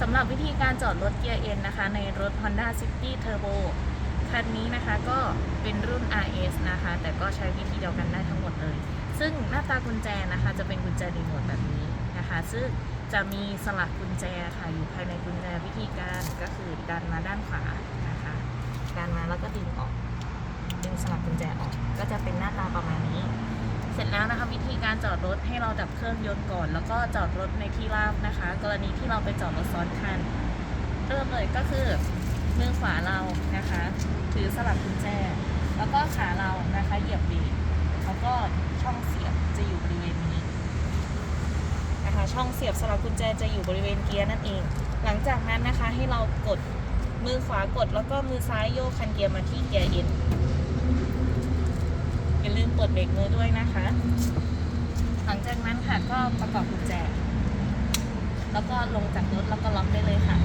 สำหรับวิธีการจอดรถเกียร์เอ็นนะคะ ในรถ Honda City Turbo คันนี้นะคะก็เป็นรุ่น RS นะคะ แต่ก็ใช้วิธีเดียวกันได้ทั้งหมดเลย ซึ่งหน้าตากุญแจนะคะ จะเป็นกุญแจรีโมทแบบนี้นะคะ ซึ่งจะมีสลักกุญแจค่ะอยู่ภายในกุญแจวิธีการก็คือดันมาด้านขวานะคะดันมาแล้วก็ดึงออกดึงสลักกุญแจออกก็จะเป็นหน้าตาประมาณนี้ สร็จแล้วนะคะวิธีการจอดรถให้เราดับเครื่องยนต์ก่อน แล้วก็จอดรถในที่ราบนะคะ กรณีที่เราไปจอดรถซ้อนคัน เริ่มเลยก็คือมือขวาเรานะคะ ถือสลักกุญแจ แล้วก็ขาเรานะคะเหยียบเบรกแล้วก็ช่องเสียบจะอยู่บริเวณนี้นะคะช่องเสียบสลักกุญแจจะอยู่บริเวณเกียร์นั่นเอง หลังจากนั้นนะคะให้เรากดมือขวากดแล้วก็มือซ้ายโยกคันเกียร์มาที่เกียร์เอ็น เปิดเบรกมือด้วยนะคะ หลังจากนั้นค่ะก็ประกอบกุญแจ แล้วก็ลงจากรถแล้วก็ล็อกได้เลยค่ะ